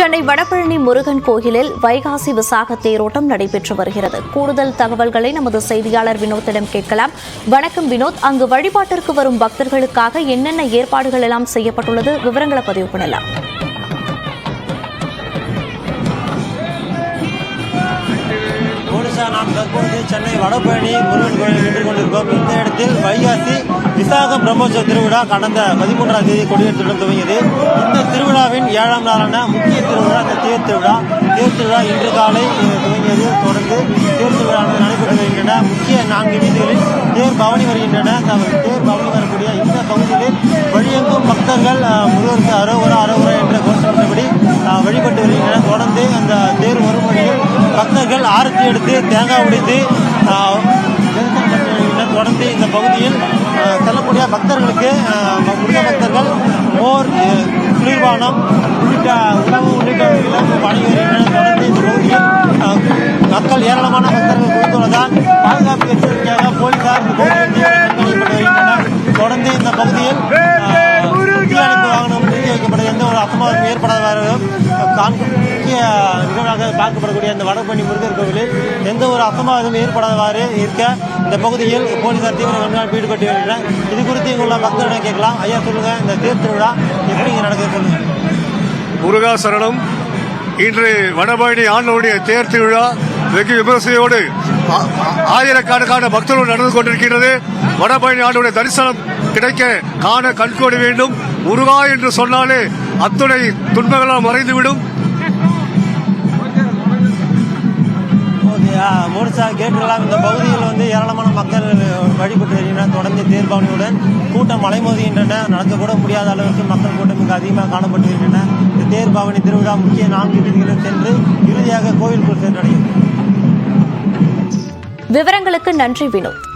சென்னை வடபழனி முருகன் கோயிலில் வைகாசி விசாக தேரோட்டம் நடைபெற்று வருகிறது. கூடுதல் தகவல்களை நமது செய்தியாளர் வினோத்திடம் கேட்கலாம். வணக்கம் வினோத். அங்கு வழிபாட்டிற்கு வரும் பக்தர்களுக்காக என்னென்ன ஏற்பாடுகள் எல்லாம் செய்யப்பட்டுள்ளது? விவரங்களை பதிவு பண்ணலாம். நாம் தற்பொழுது சென்னை வடபழனி முருகன் கோயில் நின்று கொண்டிருக்கோம் இந்த இடத்தில் வைகாசி விசாக பிரம்மோற்சவ திருவிழா கடந்த பதிமூன்றாம் தேதி கொடியேற்றத்துடன் துவங்கியது. இந்த திருவிழாவின் ஏழாம் நாளான முக்கிய திருவிழா இந்த தேர் திருவிழா. தேர் திருவிழா இன்று காலை துவங்கியது. தொடர்ந்து தேர் திருவிழா நடைபெற்று வருகின்றன. முக்கிய நான்கு வீதிகளில் தேர் பவனி வருகின்றன. இந்த தேர் பவனி வரக்கூடிய இந்த பகுதியில் வழியெங்கும் பக்தர்கள் முருகருக்கு அரோகரா அரோகரா என்ற கோஷமிட்டபடி வழிபட்டு வருகின்றனர் தொடர்ந்து அந்த தேர் வரும் வழியில் பக்தர்கள் ஆரத்தி எடுத்து தேங்காய் உடைத்து வருகின்றனர். இந்த பகுதியில் செல்லக்கூடிய பக்தர்களுக்கு ஆஹ், முருக பக்தர்கள் மோர் அஹ், குளிர்பானம் உள்ளிட்ட உணவு உள்ளிட்டவைகளும் வழங்கி தொடர்ந்து இந்த பகுதியில் மக்கள் ஏராளமான பக்தர்கள் குவித்துள்ளதால் பாதுகாப்பு எச்சரிக்கையாக போலீசார் காண்க- முக்கிய நிகழ்வாக பார்க்கப்படக்கூடிய இந்த வடபழனி முருகர் கோவிலில் எந்த ஒரு அசம்பாவிதம் ஏற்படாதவாறு இருக்க இந்த பகுதியில் போலீசார் தீவிர கண்காணிப்பு ஈடுபட்டு வருகின்றனர். இது குறித்து இங்குள்ள பக்தர்களிடம் கேட்கலாம். ஐயா சொல்லுங்க. இந்த தேர் திருவிழா எப்படி இங்கே நடக்குது சொல்லுங்க. முருகா சரணம். இன்று வடபழனி ஆண்டவருடைய தேர் திருவிழா வெகு விமர்சையோடு ஆயிரக்கணக்கான பக்தர்கள் நடந்து கொண்டிருக்கிறது வடபழனி ஆண்டவருடைய தரிசனம் கிடைக்க காண கண்கோடி வேண்டும். முருகா என்று சொன்னாலே அத்துணை துன்பங்களால் மறைந்துவிடும். மோடிசா கேட்டுலாம் இந்த பகுதியில் வந்து ஏராளமான மக்கள் வழிபட்டு வருகின்றனர். தொடர்ந்து தேர்பவனியுடன் கூட்டம் அலைமோதுகின்றன. நடக்கக்கூட முடியாத அளவிற்கு மக்கள் கூட்டம் மிக அதிகமாக காணப்பட்டு வருகின்றன இந்த தேர்பவனி திருவிழா முக்கிய நான்கு வீதிகளில் சென்று இறுதியாக கோவிலுக்குள் சென்றடையும். விவரங்களுக்கு நன்றி வினோத்.